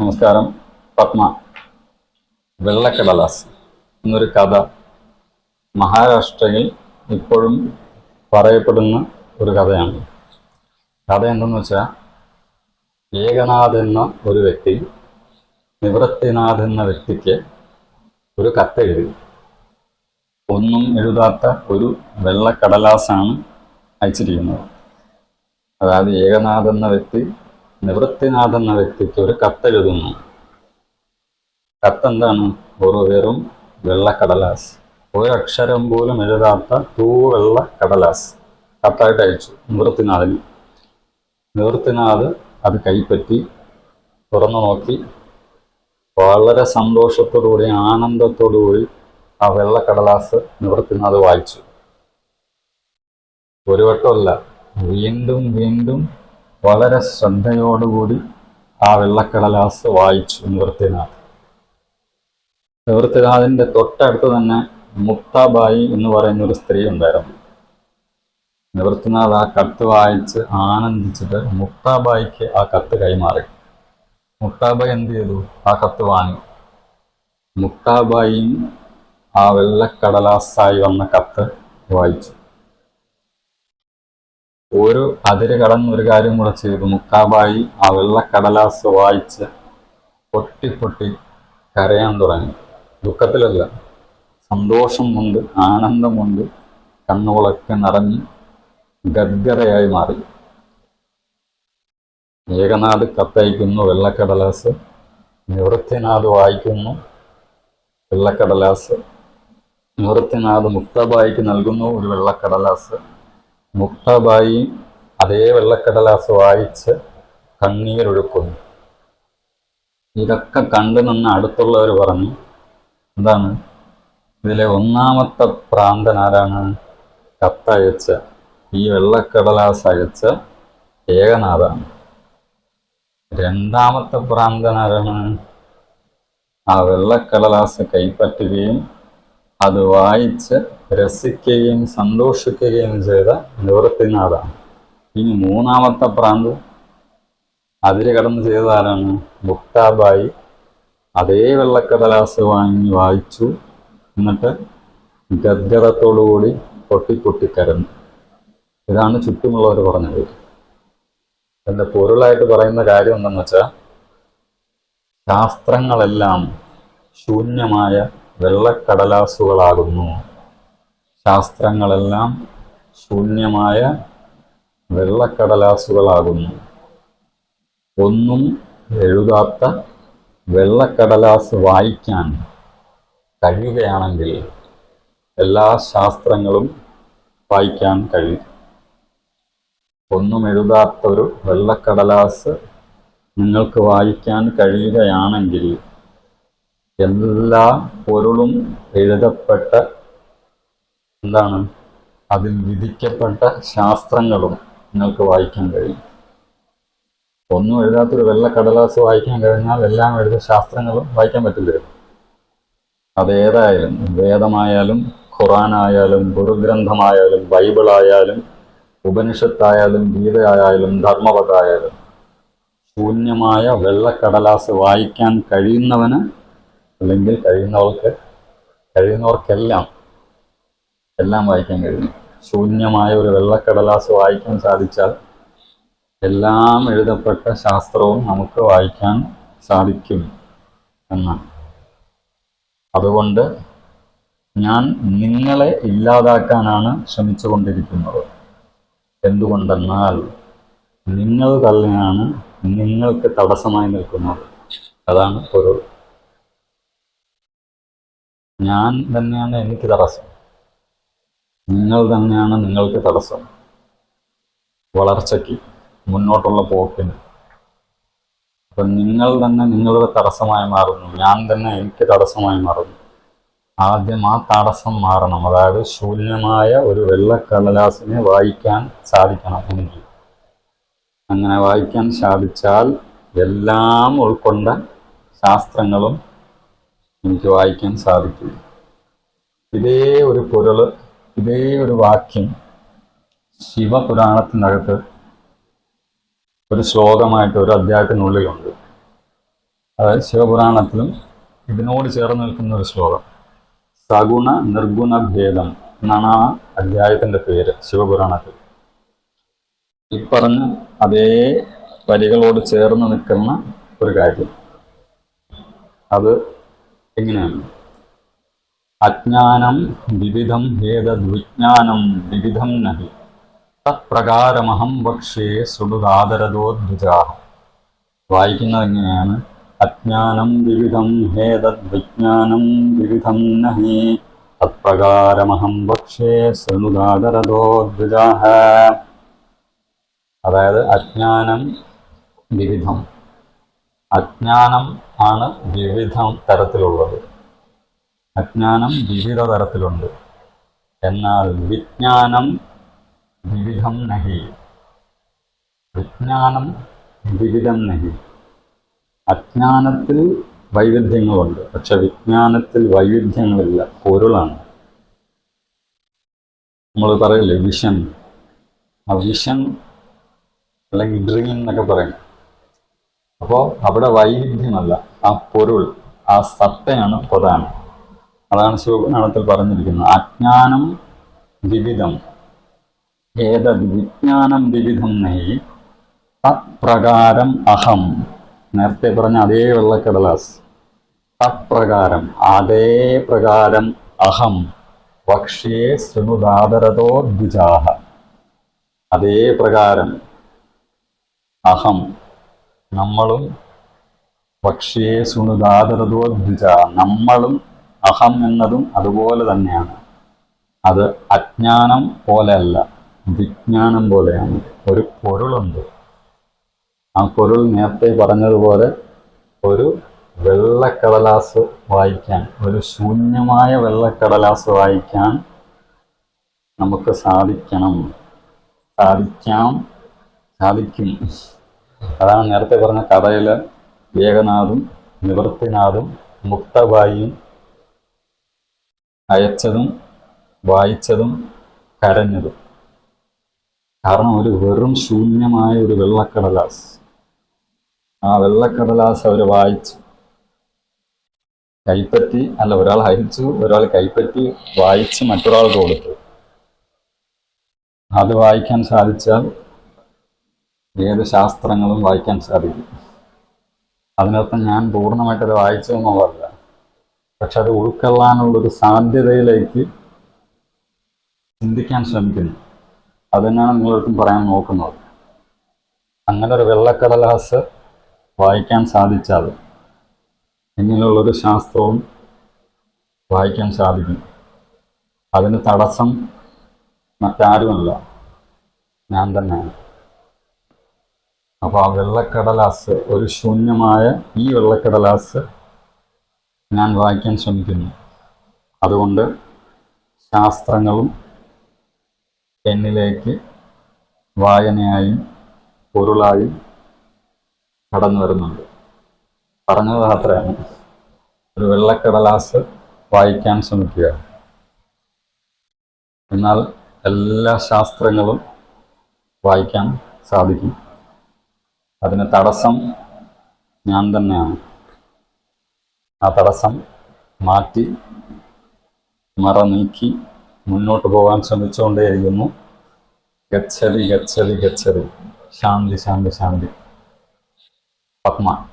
നമസ്കാരം. പത്മ. വെള്ളക്കടലാസ് എന്നൊരു കഥ മഹാരാഷ്ട്രയിൽ ഇപ്പോഴും പറയപ്പെടുന്ന ഒരു കഥയാണ്. കഥ എന്തെന്ന് വെച്ചാൽ ഏകനാഥ് എന്ന ഒരു വ്യക്തി നിവൃത്തിനാഥ് എന്ന വ്യക്തിക്ക് ഒരു കത്തെഴുതി ഒന്നും എഴുതാത്ത ഒരു വെള്ളക്കടലാസാണ് അയച്ചിരിക്കുന്നത്. അതായത് ഏകനാഥ് എന്ന വ്യക്തി നിവൃത്തിനാഥ് എന്ന വ്യക്തിക്ക് ഒരു കത്തെഴുതുന്നു. കത്തെന്താണ്? ഒരു വെറും വെള്ളക്കടലാസ് ഒരക്ഷരം പോലും എഴുതാത്ത തൂവെള്ള കടലാസ്. കത്തായിട്ട് അയച്ചു. നിവൃത്തിനാഥിന് നിവൃത്തിനാഥ് അത് കൈപ്പറ്റി തുറന്നു നോക്കി. വളരെ സന്തോഷത്തോടുകൂടി ആനന്ദത്തോടുകൂടി ആ വെള്ളക്കടലാസ് നിവൃത്തിനാഥ് വായിച്ചു. ഒരു വട്ടമല്ല. വീണ്ടും വീണ്ടും വളരെ ശ്രദ്ധയോടുകൂടി ആ വെള്ളക്കടലാസ് വായിച്ചു നിവൃത്തിനാഥ് നിവൃത്തിനാഥിന്റെ തൊട്ടടുത്ത് തന്നെ മുക്താബായി എന്ന് പറയുന്ന ഒരു സ്ത്രീ ഉണ്ടായിരുന്നു. നിവൃത്തിനാഥ് ആ കത്ത് വായിച്ച് ആനന്ദിച്ചിട്ട് മുക്താബായിക്ക് ആ കത്ത് കൈമാറി. മുക്താബായി എന്ത് ചെയ്തു? ആ കത്ത് വാങ്ങി. മുക്താബായിയും ആ വെള്ളക്കടലാസായി വന്ന കത്ത് വായിച്ചു. ഒരു അതിര് കടന്ന ഒരു കാര്യം കൂടെ ചെയ്തു. മുക്കാബായി ആ വെള്ളക്കടലാസ് വായിച്ച് പൊട്ടി പൊട്ടി കരയാൻ തുടങ്ങി. ദുഃഖത്തിലല്ല സന്തോഷം കൊണ്ട് ആനന്ദം കൊണ്ട് കണ്ണുകളൊക്കെ നിറഞ്ഞ് ഗദ്ഗതയായി മാറി. ഏകനാഥ് കത്തയക്കുന്നു വെള്ളക്കടലാസ്. നിവൃത്തിനാഥ് വായിക്കുന്നു വെള്ളക്കടലാസ്. നിവൃത്തിനാഥ് മുക്തബായിക്ക് നൽകുന്നു ഒരു വെള്ളക്കടലാസ്. മുക്തബായി അതേ വെള്ളക്കടലാസ് വായിച്ച് കണ്ണീരൊഴുക്കുന്നു. ഇതൊക്കെ കണ്ടു നിന്ന് അടുത്തുള്ളവർ പറഞ്ഞു എന്താണ്? ഇതിലെ ഒന്നാമത്തെ പ്രാന്തൻ ആരാണ്? കത്തയച്ച ഈ വെള്ളക്കടലാസ് അയച്ച ഏകനാഥാണ്. രണ്ടാമത്തെ പ്രാന്തൻ ആരാണ്? ആ വെള്ളക്കടലാസ് കൈപ്പറ്റുകയും അത് വായിച്ച് രസിക്കുകയും സന്തോഷിക്കുകയും ചെയ്ത നിവൃത്തിനാഥാണ് ഇനി മൂന്നാമത്തെ പ്രാന്ത്. അതിര് കടന്ന് ചെയ്തതാരാണ് മുക്താബായി. അതേ വെള്ളക്കടലാസ് വാങ്ങി വായിച്ചു. എന്നിട്ട് ഗദ്ഗതത്തോടുകൂടി പൊട്ടി പൊട്ടി കരഞ്ഞു. ഇതാണ് ചുറ്റുമുള്ളവർ പറഞ്ഞത് എന്റെ പൊരുളായിട്ട് പറയുന്ന കാര്യം എന്തെന്ന് വെച്ചാൽ ശാസ്ത്രങ്ങളെല്ലാം ശൂന്യമായ വെള്ളക്കടലാസുകളാകുന്നു. ശാസ്ത്രങ്ങളെല്ലാം ശൂന്യമായ വെള്ളക്കടലാസുകളാകുന്നു. ഒന്നും എഴുതാത്ത വെള്ളക്കടലാസ് വായിക്കാൻ കഴിയുകയാണെങ്കിൽ എല്ലാ ശാസ്ത്രങ്ങളും വായിക്കാൻ കഴിയും. ഒന്നും എഴുതാത്തൊരു വെള്ളക്കടലാസ് നിങ്ങൾക്ക് വായിക്കാൻ കഴിയുകയാണെങ്കിൽ എല്ലാ പൊരുളും എഴുതപ്പെട്ട എന്താണ്? അതിൽ വിധിക്കപ്പെട്ട ശാസ്ത്രങ്ങളും നിങ്ങൾക്ക് വായിക്കാൻ കഴിയും. ഒന്നും എഴുതാത്തൊരു വെള്ള കടലാസ് വായിക്കാൻ കഴിഞ്ഞാൽ എല്ലാം എഴുത ശാസ്ത്രങ്ങളും വായിക്കാൻ പറ്റില്ല. അതേതായാലും വേദമായാലും ഖുറാനായാലും ഗുരുഗ്രന്ഥമായാലും ബൈബിളായാലും ഉപനിഷത്തായാലും ഗീതയായാലും ധർമ്മപഥായാലും ശൂന്യമായ വെള്ളക്കടലാസ് വായിക്കാൻ കഴിയുന്നവന് അല്ലെങ്കിൽ കഴിയുന്നവർക്ക് കഴിയുന്നവർക്കെല്ലാം എല്ലാം വായിക്കാൻ കഴിയും. ശൂന്യമായ ഒരു വെള്ളക്കടലാസ് വായിക്കാൻ സാധിച്ചാൽ എല്ലാം എഴുതപ്പെട്ട ശാസ്ത്രവും നമുക്ക് വായിക്കാൻ സാധിക്കും എന്നാണ്. അതുകൊണ്ട് ഞാൻ നിങ്ങളെ ഇല്ലാതാക്കാനാണ് ശ്രമിച്ചുകൊണ്ടിരിക്കുന്നത്. എന്തുകൊണ്ടെന്നാൽ നിങ്ങൾ തന്നെയാണ് നിങ്ങൾക്ക് തടസ്സമായി നിൽക്കുന്നത്. അതാണ് പൊരുൾ ഞാൻ തന്നെയാണ് എനിക്ക് തടസ്സം. നിങ്ങൾ തന്നെയാണ് നിങ്ങൾക്ക് തടസ്സം. വളർച്ചയ്ക്ക് മുന്നോട്ടുള്ള പോക്കിന്. അപ്പം നിങ്ങൾ തന്നെ നിങ്ങളുടെ തടസ്സമായി മാറുന്നു. ഞാൻ തന്നെ എനിക്ക് തടസ്സമായി മാറുന്നു. ആദ്യം ആ തടസ്സം മാറണം. അതായത് ശൂന്യമായ ഒരു വെള്ളക്കടലാസിനെ വായിക്കാൻ സാധിക്കണം എനിക്ക്. അങ്ങനെ വായിക്കാൻ സാധിച്ചാൽ എല്ലാം ഉൾക്കൊണ്ട ശാസ്ത്രങ്ങളും എനിക്ക് വായിക്കാൻ സാധിക്കും. ഇതേ ഒരു പൊരുൾ ഇതേ ഒരു വാക്യം ശിവപുരാണത്തിനകത്ത് ഒരു ശ്ലോകമായിട്ട് ഒരു അധ്യായത്തിനുള്ളിലുണ്ട്. അതായത് ശിവപുരാണത്തിലും ഇതിനോട് ചേർന്ന് നിൽക്കുന്ന ഒരു ശ്ലോകം. സഗുണ നിർഗുണ ഭേദം എന്നാണ് ആ അധ്യായത്തിന്റെ പേര് ശിവപുരാണത്തിൽ. ഈ പറഞ്ഞ അതേ വരികളോട് ചേർന്ന് നിൽക്കുന്ന ഒരു കാര്യം. അത് എങ്ങനെയാണ് അജ്ഞാനം വിവിധം ഭേദദ്വിജ്ഞാനം വിവിധം നഹി തത്പ്രകാരമഹം വക്ഷ്യേ സുടുതാദരദോദ്വിജാഹ വായിക്കുന്നത് എങ്ങനെയാണ് അജ്ഞാനം വിവിധം ഹേതദ്വിജ്ഞാനം വിവിധം നഹി തത്പ്രകാരമഹം വക്ഷ്യേ ശൃണുദാദരദോദ്വിജാഹ അതായത് അജ്ഞാനം വിവിധം അജ്ഞാനം ആണ് വിവിധ തരത്തിലുള്ളത്. അജ്ഞാനം വിവിധ തരത്തിലുണ്ട്. എന്നാൽ വിജ്ഞാനം വിവിധം നഹി. വിജ്ഞാനം വിവിധം നഹി. അജ്ഞാനത്തിൽ വൈവിധ്യങ്ങളുണ്ട്. പക്ഷെ വിജ്ഞാനത്തിൽ വൈവിധ്യങ്ങളില്ല. പൊരുളാണ്. നമ്മൾ പറയില്ലേ? വിഷൻ. ആ വിഷൻ അല്ലെങ്കിൽ ഡ്രീം എന്നൊക്കെ പറയും. അപ്പോൾ അവിടെ വൈവിധ്യമല്ല. ആ പൊരുൾ ആ സത്തയാണ് പ്രധാനം. അതാണ് ശിവപുരാണത്തിൽ പറഞ്ഞിരിക്കുന്നത്. അജ്ഞാനം വിവിധം. ഏതത് വിജ്ഞാനം വിവിധം നെയ്. തത്പ്രകാരം അഹം. നേരത്തെ പറഞ്ഞ അതേ വെള്ളക്കടലാസ്. തത്പ്രകാരം അതേ പ്രകാരം അഹം. പക്ഷേ ശൃണുദാദരതോ ദ്വിജാഹ. അതേ പ്രകാരം അഹം. നമ്മളും പക്ഷിയെ ധ്വജ നമ്മളും അഹം എന്നതും അതുപോലെ തന്നെയാണ്. അത് അജ്ഞാനം പോലെയല്ല വിജ്ഞാനം പോലെയാണ്. ഒരു പൊരുളുണ്ട്. ആ പൊരുൾ നേരത്തെ പറഞ്ഞതുപോലെ ഒരു വെള്ളക്കടലാസ് വായിക്കാൻ ഒരു ശൂന്യമായ വെള്ളക്കടലാസ് വായിക്കാൻ നമുക്ക് സാധിക്കണം. സാധിക്കാം സാധിക്കും. അതാണ് നേരത്തെ പറഞ്ഞ കഥയിൽ ഏകനാഥും നിവൃത്തിനാഥും മുക്തബായിയും അയച്ചതും വായിച്ചതും കരഞ്ഞതും. കാരണം ഒരു വെറും ശൂന്യമായ ഒരു വെള്ളക്കടലാസ്. ആ വെള്ളക്കടലാസ് അവർ വായിച്ചു. കൈപ്പറ്റി അല്ല ഒരാൾ അയച്ചു ഒരാൾ കൈപ്പറ്റി വായിച്ച് മറ്റൊരാൾ കൊടുത്തു. അത് വായിക്കാൻ സാധിച്ചാൽ ഏത് ശാസ്ത്രങ്ങളും വായിക്കാൻ സാധിക്കും. അതിനർത്ഥം ഞാൻ പൂർണമായിട്ടത് വായിച്ചു എന്നുള്ളതല്ല പക്ഷെ അത് ഉൾക്കൊള്ളാനുള്ളൊരു സാധ്യതയിലേക്ക് ചിന്തിക്കാൻ ശ്രമിക്കുന്നു. അതുതന്നെയാണ് നിങ്ങളടുത്തും പറയാൻ നോക്കുന്നത്. അങ്ങനെ ഒരു വെള്ളക്കടലാസ് വായിക്കാൻ സാധിച്ചാൽ ഇങ്ങനെയുള്ളൊരു ശാസ്ത്രവും വായിക്കാൻ സാധിക്കും. അതിന് തടസ്സം മറ്റാരുമല്ല. ഞാൻ തന്നെയാണ്. അപ്പോൾ ആ വെള്ളക്കടലാസ് ഒരു ശൂന്യമായ ഈ വെള്ളക്കടലാസ് ഞാൻ വായിക്കാൻ ശ്രമിക്കുന്നു. അതുകൊണ്ട് ശാസ്ത്രങ്ങളും എന്നിലേക്ക് വായനയായും പൊരുളായും കടന്നു വരുന്നുണ്ട്. പറഞ്ഞത് അത്രയാണ് ഒരു വെള്ളക്കടലാസ് വായിക്കാൻ ശ്രമിക്കുക. എന്നാൽ എല്ലാ ശാസ്ത്രങ്ങളും വായിക്കാൻ സാധിക്കും. അതിന് തടസ്സം ഞാൻ തന്നെയാണ്. ആ തടസ്സം മാറ്റി മറ നീക്കി മുന്നോട്ട് പോകാൻ ശ്രമിച്ചുകൊണ്ടേയിരിക്കുന്നു. ഗച്ഛതി ഗച്ഛതി ഗച്ഛതി ശാന്തി ശാന്തി ശാന്തി. പത്മ.